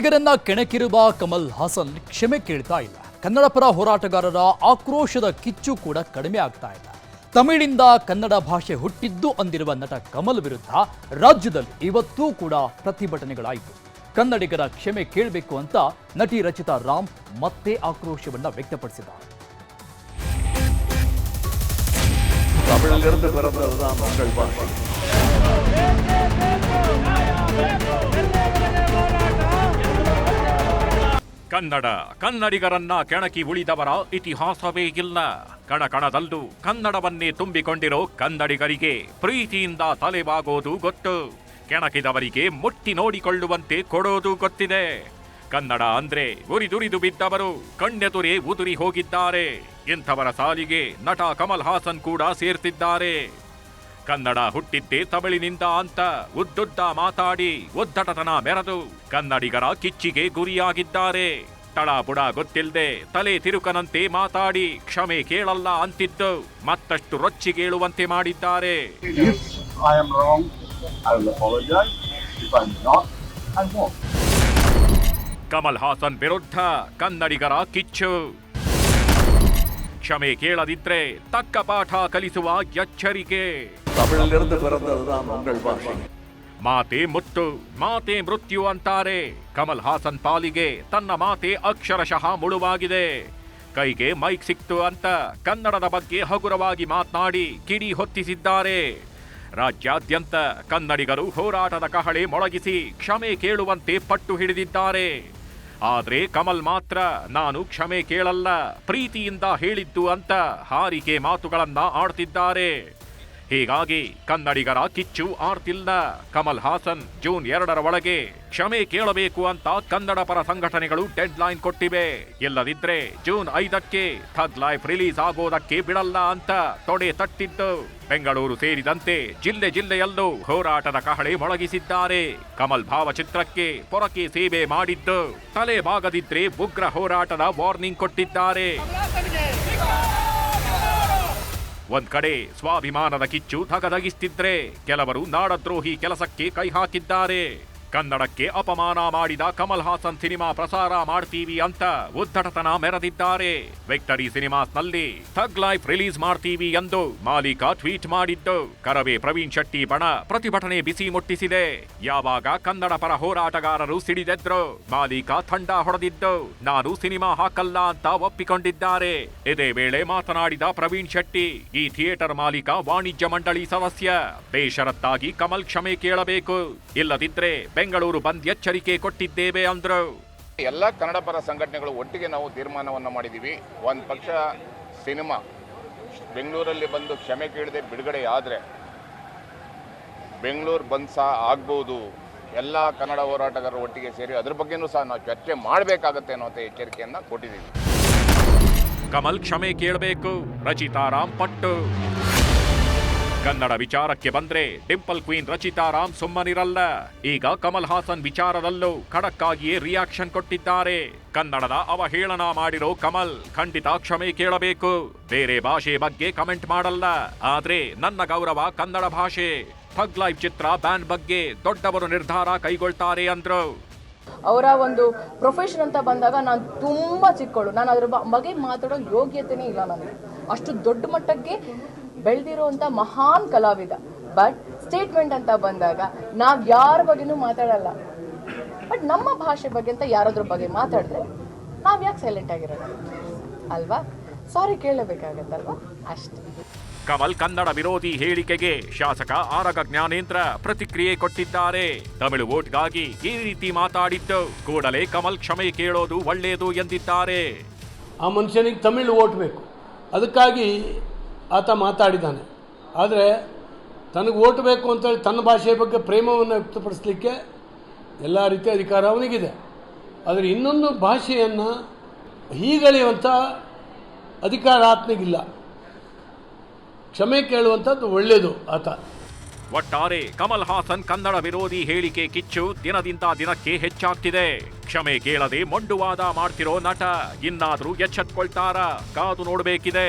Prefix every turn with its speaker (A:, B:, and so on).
A: ಕನ್ನಡಿಗರನ್ನ ಕೆಣಕಿರುವ ಕಮಲ್ ಹಾಸನ್ ಕ್ಷಮೆ ಕೇಳ್ತಾ ಇಲ್ಲ ಕನ್ನಡ ಪರ ಹೋರಾಟಗಾರರ ಆಕ್ರೋಶದ ಕಿಚ್ಚು ಕೂಡ ಕಡಿಮೆ ಆಗ್ತಾ ಇಲ್ಲ ತಮಿಳಿಂದ ಕನ್ನಡ ಭಾಷೆ ಹುಟ್ಟಿದ್ದು ಅಂದಿರುವ ನಟ ಕಮಲ್ ವಿರುದ್ಧ ರಾಜ್ಯದಲ್ಲಿ ಇವತ್ತೂ ಕೂಡ ಪ್ರತಿಭಟನೆಗಳಾಯಿತು ಕನ್ನಡಿಗರ ಕ್ಷಮೆ ಕೇಳಬೇಕು ಅಂತ ನಟಿ ರಚಿತಾ ರಾಮ್ ಮತ್ತೆ ಆಕ್ರೋಶವನ್ನ ವ್ಯಕ್ತಪಡಿಸಿದ್ದಾರೆ
B: தமிழிலிருந்து பிறந்ததுதான் உங்கள் பாஷை
C: ಕನ್ನಡ. ಕನ್ನಡಿಗರನ್ನ ಕೆಣಕಿ ಉಳಿದವರ ಇತಿಹಾಸವೇ ಇಲ್ಲ. ಕಣಕಣದಲ್ಲೂ ಕನ್ನಡವನ್ನೇ ತುಂಬಿಕೊಂಡಿರೋ ಕನ್ನಡಿಗರಿಗೆ ಪ್ರೀತಿಯಿಂದ ತಲೆಬಾಗೋದು ಗೊತ್ತು. ಕೆಣಕಿದವರಿಗೆ ಮುಟ್ಟಿ ನೋಡಿಕೊಳ್ಳುವಂತೆ ಕೊಡೋದು ಗೊತ್ತಿದೆ. ಕನ್ನಡ ಅಂದ್ರೆ ಉರಿದುರಿದು ಬಿದ್ದವರು, ಕಣ್ಣೆದುರೇ ಉದುರಿ ಹೋಗಿದ್ದಾರೆ. ಇಂಥವರ ಸಾಲಿಗೆ ನಟ ಕಮಲ್ ಹಾಸನ್ ಕೂಡ ಸೇರ್ತಿದ್ದಾರೆ. ಕನ್ನಡ ಹುಟ್ಟಿದ್ದೇ ತಮಿಳಿನಿಂದ ಅಂತ ಉದ್ದುದ್ದ ಮಾತಾಡಿ ಒದ್ದಟತನ ಮೆರೆದು ಕನ್ನಡಿಗರ ಕಿಚ್ಚಿಗೆ ಗುರಿಯಾಗಿದ್ದಾರೆ. ತಳಬುಡ ಗೊತ್ತಿಲ್ಲದೆ ತಲೆ ತಿರುಕನಂತೆ ಮಾತಾಡಿ ಕ್ಷಮೆ ಕೇಳಲ್ಲ ಅಂತಿದ್ದು ಮತ್ತಷ್ಟು ರೊಚ್ಚಿಗೇಳುವಂತೆ ಮಾಡಿದ್ದಾರೆ. ಕಮಲ್ ಹಾಸನ್ ವಿರುದ್ಧ ಕನ್ನಡಿಗರ ಕಿಚ್ಚು. ಕ್ಷಮೆ ಕೇಳದಿದ್ರೆ ತಕ್ಕ ಪಾಠ ಕಲಿಸುವ ಎಚ್ಚರಿಕೆ
B: தமிழிலிருந்து பிறந்ததுதான் உங்கள் பாஷை
C: ಮಾತೆ ಮುತ್ತು ಮಾತೆ ಮೃತ್ಯು ಅಂತಾರೆ ಕಮಲ್ ಹಾಸನ್ ಪಾಲಿಗೆ ತನ್ನ ಮಾತೆ ಅಕ್ಷರಶಃ ಮುಳುವಾಗಿದೆ ಕೈಗೆ ಮೈಕ್ ಸಿಕ್ತು ಅಂತ ಕನ್ನಡದ ಬಗ್ಗೆ ಹಗುರವಾಗಿ ಮಾತನಾಡಿ ಕಿಡಿ ಹೊತ್ತಿಸಿದ್ದಾರೆ ರಾಜ್ಯಾದ್ಯಂತ ಕನ್ನಡಿಗರು ಹೋರಾಟದ ಕಹಳೆ ಮೊಳಗಿಸಿ ಕ್ಷಮೆ ಕೇಳುವಂತೆ ಪಟ್ಟು ಹಿಡಿದಿದ್ದಾರೆ ಆದ್ರೆ ಕಮಲ್ ಮಾತ್ರ ನಾನು ಕ್ಷಮೆ ಕೇಳಲ್ಲ ಪ್ರೀತಿಯಿಂದ ಹೇಳಿದ್ದು ಅಂತ ಹಾರಿಕೆ ಮಾತುಗಳನ್ನ ಆಡ್ತಿದ್ದಾರೆ ಹೀಗಾಗಿ ಕನ್ನಡಿಗರ ಕಿಚ್ಚು ಆರ್ತಿಲ್ಲ. ಕಮಲ್ ಹಾಸನ್ ಜೂನ್ ಎರಡರ ಒಳಗೆ ಕ್ಷಮೆ ಕೇಳಬೇಕು ಅಂತ ಕನ್ನಡ ಪರ ಸಂಘಟನೆಗಳು ಡೆಡ್ ಲೈನ್ ಕೊಟ್ಟಿವೆ. ಇಲ್ಲದಿದ್ರೆ ಜೂನ್ ಐದಕ್ಕೆ ಥಗ್ ಲೈಫ್ ರಿಲೀಸ್ ಆಗೋದಕ್ಕೆ ಬಿಡಲ್ಲ ಅಂತ ತೊಡೆ ತಟ್ಟಿದ್ದು ಬೆಂಗಳೂರು ಸೇರಿದಂತೆ ಜಿಲ್ಲೆ ಜಿಲ್ಲೆಯಲ್ಲೂ ಹೋರಾಟದ ಕಹಳೆ ಮೊಳಗಿಸಿದ್ದಾರೆ. ಕಮಲ್ ಭಾವಚಿತ್ರಕ್ಕೆ ಪೊರಕೆ ಸೇವೆ ಮಾಡಿದ್ದು. ತಲೆ ಬಾಗದಿದ್ರೆ ಉಗ್ರ ಹೋರಾಟದ ವಾರ್ನಿಂಗ್ ಕೊಟ್ಟಿದ್ದಾರೆ. ಒಂದ್ ಕಡೆ ಸ್ವಾಭಿಮಾನದ ಕಿಚ್ಚು ಧಗಧಗಿಸ್ತಿದ್ರೆ ಕೆಲವರು ನಾಡದ್ರೋಹಿ ಕೆಲಸಕ್ಕೆ ಕೈ ಹಾಕಿದ್ದಾರೆ. ಕನ್ನಡಕ್ಕೆ ಅಪಮಾನ ಮಾಡಿದ ಕಮಲ್ ಹಾಸನ್ ಸಿನಿಮಾ ಪ್ರಸಾರ ಮಾಡ್ತೀವಿ ಅಂತ ಉದ್ದಟತನ ಮೆರೆದಿದ್ದಾರೆ. ವಿಕ್ಟರಿ ಸಿನಿಮಾಸ್ನಲ್ಲಿ ಥಗ್ ಲೈಫ್ ರಿಲೀಸ್ ಮಾಡ್ತೀವಿ ಎಂದು ಮಾಲೀಕ ಟ್ವೀಟ್ ಮಾಡಿದ್ದು. ಕರವೇ ಪ್ರವೀಣ್ ಶೆಟ್ಟಿ ಬಣ ಪ್ರತಿಭಟನೆ ಬಿಸಿ ಮುಟ್ಟಿಸಿದೆ. ಯಾವಾಗ ಕನ್ನಡ ಪರ ಹೋರಾಟಗಾರರು ಸಿಡಿದೆದ್ರು, ಮಾಲೀಕ ಥಂಡ ಹೊಡೆದಿದ್ದು. ನಾನು ಸಿನಿಮಾ ಹಾಕಲ್ಲ ಅಂತ ಒಪ್ಪಿಕೊಂಡಿದ್ದಾರೆ. ಇದೇ ವೇಳೆ ಮಾತನಾಡಿದ ಪ್ರವೀಣ್ ಶೆಟ್ಟಿ, ಈ ಥಿಯೇಟರ್ ಮಾಲೀಕ ವಾಣಿಜ್ಯ ಮಂಡಳಿ ಸದಸ್ಯ, ಬೇಷರತ್ತಾಗಿ ಕಮಲ್ ಕ್ಷಮೆ ಕೇಳಬೇಕು. ಇಲ್ಲದಿದ್ರೆ ಬೆಂಗಳೂರು ಬಂದ್ ಎಚ್ಚರಿಕೆ ಕೊಟ್ಟಿದ್ದೇವೆ ಅಂದ್ರು.
D: ಎಲ್ಲ ಕನ್ನಡ ಪರ ಸಂಘಟನೆಗಳು ಒಟ್ಟಿಗೆ ನಾವು ತೀರ್ಮಾನವನ್ನು ಮಾಡಿದ್ದೀವಿ. ಒಂದು ಪಕ್ಷ ಸಿನಿಮಾ ಬೆಂಗಳೂರಲ್ಲಿ ಬಂದು ಕ್ಷಮೆ ಕೇಳದೆ ಬಿಡುಗಡೆ ಆದರೆ ಬೆಂಗಳೂರು ಬಂದ್ ಸಹ ಆಗ್ಬೋದು. ಎಲ್ಲ ಕನ್ನಡ ಹೋರಾಟಗಾರರು ಒಟ್ಟಿಗೆ ಸೇರಿ ಅದ್ರ ಬಗ್ಗೆನೂ ಸಹ ನಾವು ಚರ್ಚೆ ಮಾಡಬೇಕಾಗತ್ತೆ ಅನ್ನೋಂಥ ಎಚ್ಚರಿಕೆಯನ್ನು ಕೊಟ್ಟಿದ್ದೀವಿ.
C: ಕಮಲ್ ಕ್ಷಮೆ ಕೇಳಬೇಕು ರಚಿತಾರಾಮ್ ಪಟ್ಟು ಕನ್ನಡ ವಿಚಾರಕ್ಕೆ ಬಂದ್ರೆ ಡಿಂಪಲ್ ಕ್ವೀನ್ ರಚಿತಾ ರಾಮ್ ಸುಮ್ಮನಿರಲ್ಲ. ಈಗ ಕಮಲ್ ಹಾಸನ್ ವಿಚಾರದಲ್ಲೂ ಖಡಕ್ಕಾಗಿಯೇ ರಿಯಾಕ್ಷನ್ ಕೊಟ್ಟಿದ್ದಾರೆ. ಕನ್ನಡದ ಅವಹೇಳನ ಮಾಡಿರೋ ಕಮಲ್ ಖಂಡಿತ ಕ್ಷಮೆ ಕೇಳಬೇಕು. ಬೇರೆ ಭಾಷೆ ಬಗ್ಗೆ ಕಮೆಂಟ್ ಮಾಡಲ್ಲ. ಆದ್ರೆ ನನ್ನ ಗೌರವ ಕನ್ನಡ ಭಾಷೆ. ಥಗ್ ಲೈಫ್ ಚಿತ್ರ ಬ್ಯಾನ್ ಬಗ್ಗೆ ದೊಡ್ಡವರು ನಿರ್ಧಾರ ಕೈಗೊಳ್ತಾರೆ ಅಂದ್ರು.
E: ಅವರ ಒಂದು ಪ್ರೊಫೆಷನ್ ಅಂತ ಬಂದಾಗ ನಾನು ತುಂಬ ಚಿಕ್ಕಳು. ನಾನು ಅದ್ರ ಬಗ್ಗೆ ಮಾತಾಡೋ ಯೋಗ್ಯತೆನೇ ಇಲ್ಲ ನನಗೆ. ಅಷ್ಟು ದೊಡ್ಡ ಮಟ್ಟಕ್ಕೆ ಬೆಳೆದಿರೋಂಥ ಮಹಾನ್ ಕಲಾವಿದ. ಬಟ್ ಸ್ಟೇಟ್ಮೆಂಟ್ ಅಂತ ಬಂದಾಗ ನಾವು ಯಾರ ಬಗ್ಗೆನೂ ಮಾತಾಡಲ್ಲ. ಬಟ್ ನಮ್ಮ ಭಾಷೆ ಬಗ್ಗೆ ಅಂತ ಯಾರಾದ್ರ ಬಗ್ಗೆ ಮಾತಾಡಿದ್ರೆ ನಾವು ಯಾಕೆ ಸೈಲೆಂಟ್ ಆಗಿರೋಣ ಅಲ್ವಾ? ಸಾರಿ ಕೇಳಬೇಕಾಗತ್ತಲ್ವಾ? ಅಷ್ಟೇ.
C: ಕಮಲ್ ಕನ್ನಡ ವಿರೋಧಿ ಹೇಳಿಕೆಗೆ ಶಾಸಕ ಆರಗ ಜ್ಞಾನೇಂದ್ರ ಪ್ರತಿಕ್ರಿಯೆ ಕೊಟ್ಟಿದ್ದಾರೆ. ತಮಿಳು ವೋಟ್ಗಾಗಿ ಈ ರೀತಿ ಮಾತಾಡಿದ್ದು ಕೂಡಲೇ ಕಮಲ್ ಕ್ಷಮೆ ಕೇಳೋದು ಒಳ್ಳೆಯದು ಎಂದಿದ್ದಾರೆ.
F: ಆ ಮನುಷ್ಯನಿಗೆ ತಮಿಳು ಓಟ್ ಬೇಕು. ಅದಕ್ಕಾಗಿ ಆತ ಮಾತಾಡಿದ್ದಾನೆ. ಆದರೆ ತನಗೆ ಓಟ್ ಬೇಕು ಅಂತೇಳಿ ತನ್ನ ಭಾಷೆಯ ಬಗ್ಗೆ ಪ್ರೇಮವನ್ನು ವ್ಯಕ್ತಪಡಿಸಲಿಕ್ಕೆ ಎಲ್ಲ ರೀತಿಯ ಅಧಿಕಾರ ಅವನಿಗಿದೆ. ಆದರೆ ಇನ್ನೊಂದು ಭಾಷೆಯನ್ನು ಹೀಗಳೆಯುವಂಥ ಅಧಿಕಾರ ಆತನಿಗಿಲ್ಲ ಕ್ಷಮೆ ಕೇಳುವಂಥದ್ದು ಒಳ್ಳೆಯದು ಆತ.
C: ಒಟ್ಟಾರೆ ಕಮಲ್ ಹಾಸನ್ ಕನ್ನಡ ವಿರೋಧಿ ಹೇಳಿಕೆ ಕಿಚ್ಚು ದಿನದಿಂದ ದಿನಕ್ಕೆ ಹೆಚ್ಚಾಗ್ತಿದೆ. ಕ್ಷಮೆ ಕೇಳದೆ ಮೊಂಡುವಾದ ಮಾಡ್ತಿರೋ ನಟ ಇನ್ನಾದರೂ ಎಚ್ಚೆತ್ಕೊಳ್ತಾರ. ಕಾದು ನೋಡಬೇಕಿದೆ.